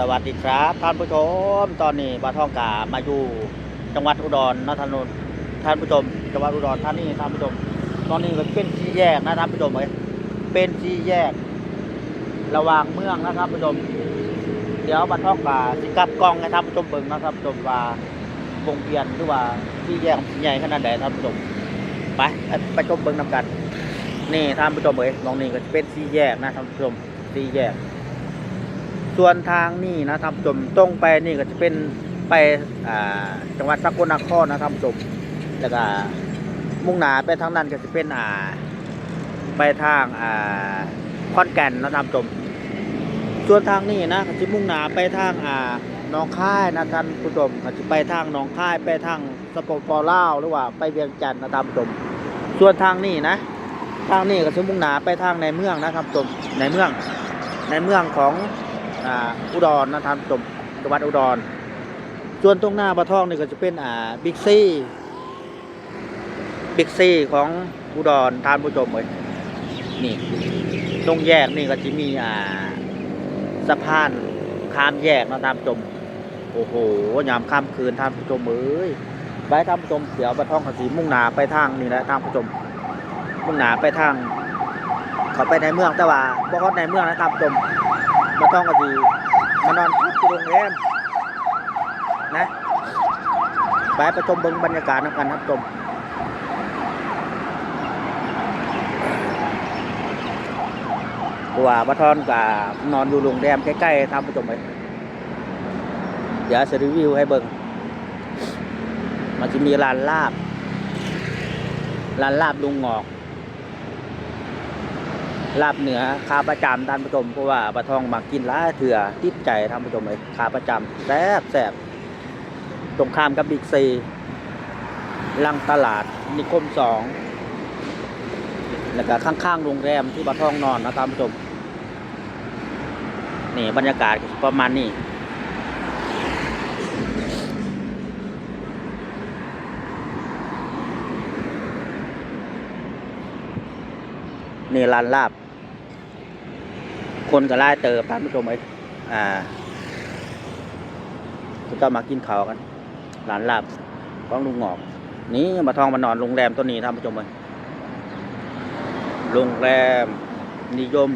สวัสดีครับท่านผู้ชม ตอนนี้บาท่องกามาอยู่จังหวัดอุดรนะท่านนท่านผู้ชมจังหวัดอุดรท่านนี่ท่านผู้ชม ตอนนี้ก็เป็นสี่แยกนะท่านผู้ชมเอ้ยเป็นสี่แยก ระหว่างเมืองนะท่านผู้ชม เดี๋ยวบาท่องกาสิกลับกล้องให้ท่านผู้ชมเบิ่งนะท่านผู้ชมว่าวงเวียนหรือว่าสี่แยกใหญ่ขนาดไหนท่านผู้ชมไปไปชมเบิ่งนำกัน นี่ท่านผู้ชมเอ้ยมองนี่ก็เป็นสี่แยกนะท่านผู้ชมสี่แยก ส่วนทางนี่นะท่านผู้ชมตรงไปนี่ก็จะเป็นไปอ่าจังหวัดสกลนครนะท่านผู้ชมแล้วก็มุ่งหน้าไปทางนั้นก็จะเป็นอ่าไปทางอ่าขอนแก่นนะท่านผู้ชมส่วนทางนี้นะก็จะมุ่งหน้าไปทางอ่าหนองค่ายนะท่านผู้ชมก็จะไปทางหนองค่ายไปทางสปปลาวหรือว่าไปเวียงจันทร์นะท่านผู้ชมส่วนทางนี้นะทางนี้ก็จะมุ่งหน้าไปทางในเมืองนะครับผมในเมืองในเมืองของ อุดรนะท่านผู้ชมจังหวัดอุดร ส่วนตรงหน้าปลาทองนี่ก็จะเป็นอ่าบิ๊กซี่บิ๊กซี่ของอุดรท่านผู้ชมเลยนี่ตรงแยกนี่ก็จะมีอ่าสะพานข้ามแยกนะท่านผู้ชมโอ้โหยามค่ำคืนท่านผู้ชมเอ้ยไปท่านผู้ชมเดี๋ยวปลาทองขาสีมุ่งหน้าไปทางนี่แหละท่านผู้ชม มุ่งหน้าไปทางเขาไปในเมืองแต่ว่าบ่ฮอดในเมืองนะท่านผู้ชม มาต้องก็ดีมานอนพักที่โรงแรมนะไปประชมเบิงบรรยากาศนำกันครับชมเพราะว่าบัทอนกับนอนอยู่โรงแรมใกล้ๆทำประชมไปเดี๋ยวจะรีวิวให้เบิ่งมันจะมีร้านลาบร้านลาบลุงงอก ลาบเหนือขาประจำท่านผู้ชมเพราะว่าปลาทองมากินล้าเถื่อติดใจท่านผู้ชมเลยขาประจำแซ่บแซ่บตรงข้ามกับบิ๊กซีลังตลาดนิคมสองแล้วก็ข้างๆโรงแรมที่ปลาทองนอนนะท่านผู้ชมนี่บรรยากาศประมาณนี้นี่ร้านลาบ คนก็ไล่เติบท่านผู้ชมเอ้ยอ่าก็มากินข้าวกันร้านลาบของลุงหงอก นี่มาทองมานอนโรงแรมตัวนี้ท่านผู้ชมเอ้ยโรงแรมนิยม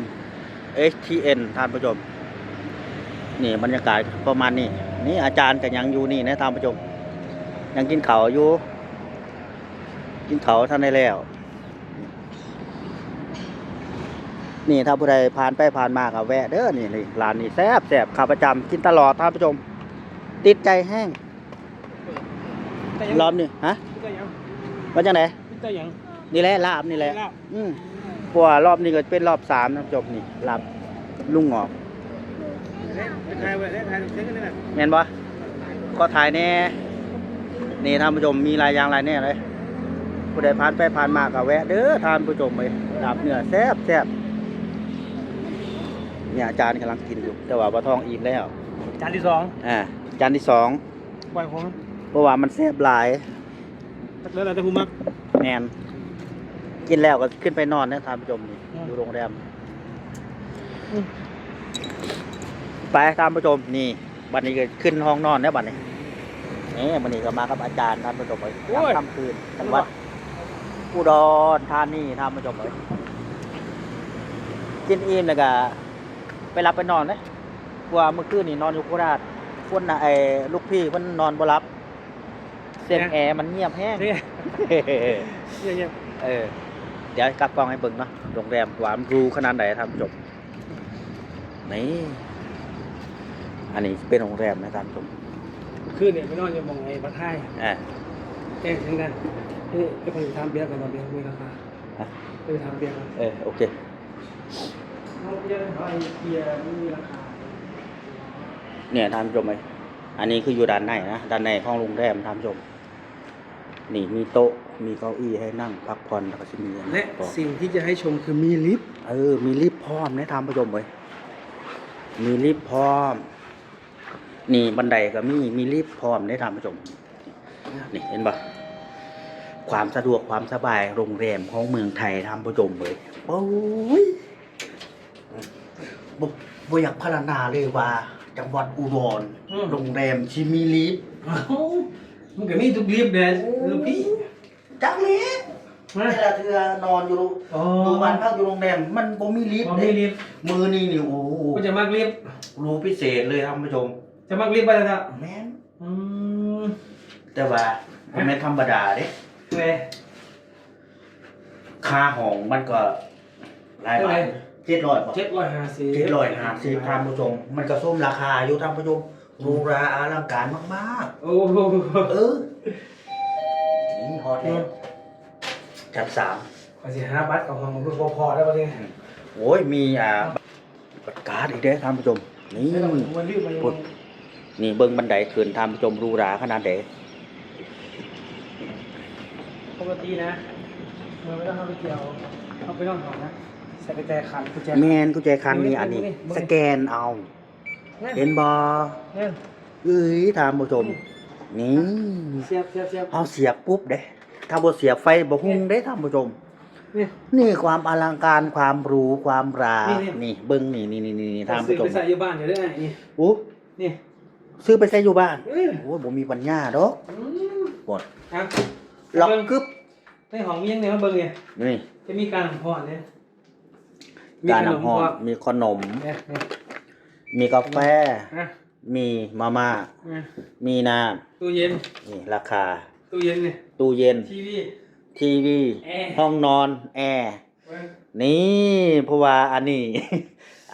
HTN ท่านผู้ชม นี่บรรยากาศประมาณนี้ นี่อาจารย์ก็ยังอยู่นี่นะท่านผู้ชม ยังกินข้าวอยู่ กินข้าวท่านได้แล้ว นี่ถ้าผู้ใดผ่านไปผ่านมาก็แวะเด้อนี่นี่ร้านนี้แซ่บแซ่บขาประจำกินตลอดท่านผู้ชม ติดใจแห้งรอบนี้ฮะแต่ยังว่าจังไหนแต่ยังนี่แหละลาบนี่แหละลาบอืมเพราะว่ารอบนี้ก็เป็นรอบสามนะท่านผู้ชมนี่ลาบลุงหงอกเล่นเป็นไทยเว้ยเล่นไทยเล่นกันเลยนะเห็นปะก็ถ่ายแน่นี่ท่านผู้ชมมีหลายอย่างหลายแน่เลยผู้ใดผ่านไปผ่านมาก็แวะเด้อท่านผู้ชมเลยลาบเนื้อแซ่บแซ่บ เนี่ยอาจารย์กำลังกินอยู่ แต่ว่าปลาทองอิ่มแล้ว จานที่สองอ่าจานที่สองปล่อยของเพราะว่ามันแซ่บหลายแล้วเราจะพูดมักแมนกินแล้วก็ขึ้นไปนอนนะท่านผู้ชมนี่อืมอยู่โรงแรมอืมไปท่านผู้ชมนี่บัดนี้ก็ขึ้นห้องนอนแล้วบัดนี้นี่บัดนี้ก็มากับอาจารย์ท่านผู้ชมเลยยามค่ำคืนจังหวัดอุดรธานีท่านผู้ชมเลยกินอิ่มแล้วก็ ไปรับไปนอนเลยเพราะว่าเมื่อคืนนี่นอนอยู่โคราชคนน่ะไอ้ลูกพี่เพิ่นนอนบ่รับเสียงแอร์มันเงียบแห้งเนี่ยเนี่ยเนี่ยเออ เดี๋ยวกลับกล้องให้เบิ่งเนาะโรงแรมหวานหรูขนาดไหนท่านผู้ชมนี่อันนี้เป็นโรงแรมนะท่านผู้ชมคืนเนี่ยไปนอนอยู่มองไอ้บัตรไทยอ่าแจ้งทั้งนั้นเฮ้ยไปทำเบียร์กันตอนเบียร์มีราคาฮะไปทำเบียร์กันเออโอเค เขาเบียร์เขาไอ้เบียร์ไม่มีราคาเนี่ยท่านผู้ชมไหมอันนี้คืออยู่ด้านในนะด้านในห้องโรงแรมท่านผู้ชมนี่มีโต๊ะมีเก้าอี้ให้นั่งพักผ่อนแล้วก็จะมีอันและนี้ต่อสิ่งที่จะให้ชมคือมีลิฟต์เออ มีลิฟต์พร้อมนะท่านผู้ชมเว้ยมีลิฟต์พร้อม นี่บันไดก็มีมีลิฟต์พร้อมได้ท่านผู้ชมนี่เห็นปะความสะดวกความสบายโรงแรมของเมืองไทยท่านผู้ชมเลยโอ้ย บ่บ่อยากพรรณนาเลยว่าจจังหวัดอุดรอืม โรงแรมชิมิลิฟเอ้ามันก็มีทุกรีบเด้ลูกพี่จักเล็กมา เวลาเธอนอนอยู่โอ้อยู่บ้านพักอยู่โรงแรมมันบ่มีลิฟต์บ่เด้มีรีบมือนี่นี่โอ้โหก็จะมักรีบรู้พิเศษเลยท่านผู้ชมจะมักรีบไปแล้วนะแม่นอืมแต่ว่ามันไม่ธรรมดาเด้เว้ย ค่าห้องมันก็หลายบาทเท่าไหร่ เจ็ดร้อยเจ็ดร้อยห้าสิบเจ็ดร้อยห้าสิบท่านผู้ชม มันก็ส้มราคาอยู่ท่านผู้ชมหรูราอลังการมากโอ้โหๆ เออ นี่ฮอตแล้วชั้นสามขอสิหาบัตรกับห้องมันพอพอแล้วประเดี๋ยวโอ้ยมีอ่าบัตรการ์ดอีกเด้อท่านผู้ชม นี่ ไม่ต้องมันรีบมันปุ๊บนี่เบิ้งบันไดขึ้นท่านผู้ชมหรูราขนาดใดปกตินะมันไม่ต้องเข้าไปเกี่ยวเอาไปนอนห้องนะ ใส่กุญแจขันกุญแจแมนกุญแจคันนี่อันนี้นี่นี่สแกนเอานั่นเห็นบอนั่นเอ้ยท่านผู้ชม นี่เสียบเสียบเสียบเอาเสียบปุ๊บเด้ถ้าบ่เสียบไฟบ่หุ่งเด้ท่านผู้ชม นี่ นี่ความอลังการความหรูความรานี่นี่ นี่เบิ้งนี่นี่นี่นี่ท่านซื้ผู้อชมไปใส่อยู่บ้านเดี๋ยวได้นี่อู้นี่ซื้อไปใส่อยู่บ้านเอ้ยโอ้ยบ่มีปัญญาดอกอืมกดครับล็อกกึบในห้องมียังไงมาเบิ่งเนี่ยนี่จะมีการห่อนเนี่ย การน้ำหอมมีขนม เนี่ยเนี่ยมีกาแฟอะมีมาม่าอะมีน้ตู้เย็นำนี่ราคา ตู้เย็นเนี่ยตู้เย็น ทีวี ทีวี แอร์ ห้องนอน แอร์ เว้ยนี่เพราะว่าอันนี้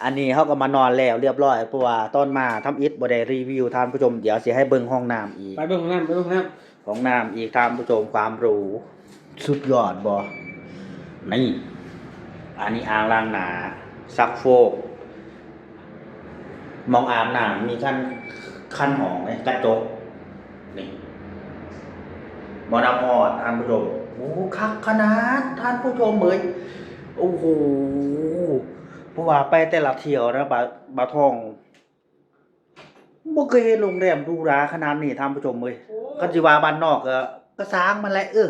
อันนี้เขาก็มานอนแล้วเรียบร้อยเพราะว่าตอนมาทำอิฐบ่ได้รีวิวท่านผู้ชม เดี๋ยวสิให้เบิ่งห้องน้ำอีก ไปเบิ่งของน้ำไปเบิ่งของน้ห้องน้ำอีกท่านผู้ชมความหรูสุดยอดบ่นี่ อันนี้อ่างล้างหนาซักโฟก มองอาบน้ำมีขั้นขั้นหองไหมกระจกนี่บอน้ำหอดท่านผู้ชมโอ้คักขนาดท่านผู้ชมเอ้ยโอ้โหเพราะว่าไปแต่ละเที่ยวนะบาบาทองบ่เคยเห็นโรงแรมหรูหราขนาดนี้ท่านผู้ชมเอ้ยำโอ้ก็สิว่าบ้านนอกก็ก็สร้างมันแหละเออ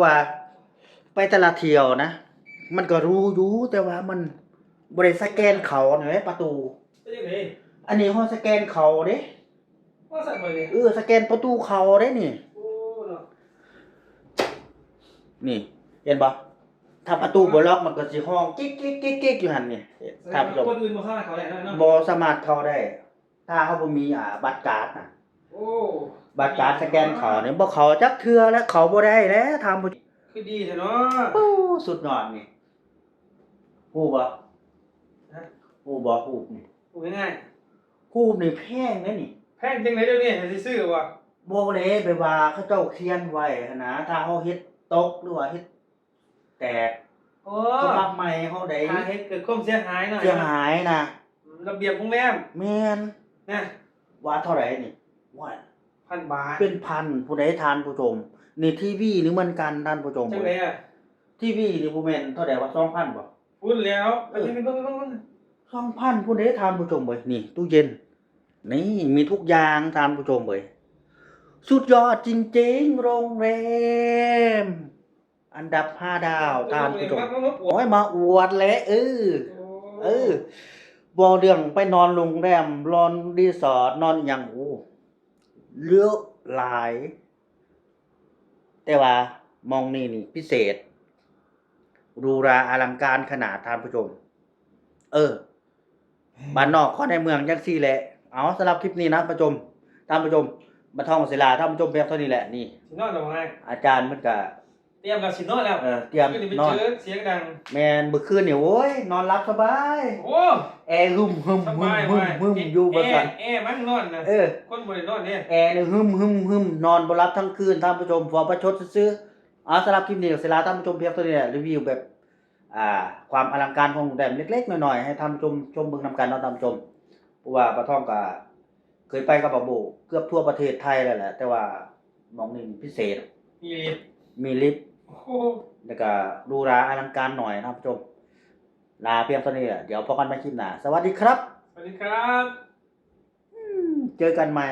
ว่าไปแต่ละเที่ยวนะ มันก็รู้อยู่แต่ว่ามันบ่ได้สแกนเขาเห็นไหมประตูเป็นยังไงอันนี้ห้องสแกนเขาเด้ว่าสั่นไปเลยเออสแกนประตูเขาเด้นี่ โอ้เนาะนี่ เห็นปะถ้าประตูบ่ล็อกมันก็สิห้องกิ๊กกิ๊กกิ๊กกิ๊กอยู่หั่นนี่ถ้าผู้ชมคนอื่นมาฆ่าเขาได้เนาะบ่สามารถเข้าได้ ถ้าเขาบ่มีอ่าบัตรการ์ดน่ะโอ้บัตรการ์ดสแกนเขาเนี่ยบ่เขาจักเทื่อแล้วเขาบ่ได้แล้วทำบ่ คือดีแท้เนาะโอ้สุดยอดนี่ฮู้บ่ฮะฮู้บ่ฮู้นี่พูดง่ายฮู้นี่แพงเด้นี่ๆแพงจังเลยเดี๋ยวนี้ให้สิซื้อว่ะบ่เลยไปว่าเขาเจ้าเขียนไว้หั้นนะถ้าเฮาเฮ็ดตกหรือว่าเฮ็ดแตกโอ้สภาพใหม่เฮาได้หาให้เกิดความเสียหายหน่อยเสียหายนะระเบียบโรงแรมแม่นนะว่าเท่าไหร่นี่ว่า พันบาทเป็นพันผู้ใดทานผู้ชมนี่ทีวีนี่เหมือนกันท่านผู้ชมจังเลยอะทีวีนี่บ่แม่นเท่าใดว่า2,000บ่พูดแล้วไปเบิ่งเบิ่งเบิ่งเบิ่ง2,000ผู้ใดทานผู้ชมเว้ยนี่ตู้เย็น นี่มีทุกอย่างทานผู้ชมเว้ยสุดยอดจริงๆ โรงแรม อันดับ5ดาวทานผู้ชมโอ้ยมาอวดแหละเออเออบ่เรื่องไปนอนโรงแรมนอนรีสอร์ทนอนอหย่างโอ้ เลือกหลาย แต่ว่ามองนี่นี่พิเศษหรูราอลังการขนาดท่านผู้ชม เออบ้านนอกข้อในเมืองจังซี่แหละ เอาสำหรับคลิปนี้นะผู้ชมท่านผู้ชมมาท่องศิลาท่านผู้ชมเพียงเท่านี้แหละนี่ สินอนแล้วไง อาจารย์มันก็ เตรียมแล้วสินอนแล้วเออเตรียมขึ้นไปนอนเจอเสียงดัง แมนเมื่อคืนนี่โอ้ยนอนรับสบายโอ้แอร์หึมหึมสหึมบายหึมว่ะหึมอยู่บ่แอซั่นร์แอร์มันนอนนะเออ คนบ่ได้นอนเนี่ยแอร์นี่หึมหึมหึมนอนบ่หลับทั้งคืนท่านผู้ชมพอประชดซื่อๆเอาสำหรับคลิปนี้ก็สิลาท่านผู้ชมเพียงเท่านี้แหละรีวิวแบบ อ่า ความอลังการของโรงแรมเล็กๆหน่อยๆให้ท่านผู้ชมชมเบิ่งนำกันเนาะท่านผู้ชมเพราะว่าปะท่องก็เคยไปกับบ่าวโบเกือบทั่วประเทศไทยแล้วแหละแต่ว่าหมองนี่พิเศษ มีลิฟต์มีลิฟต์โอ้โห แล้วก็หรูหราอลังการหน่อยท่านผู้ชมลาเพียงเท่านี้แหละเดี๋ยวพบกันใหม่คลิปหน้าสวัสดีครับ สวัสดีครับ เจอกันใหม่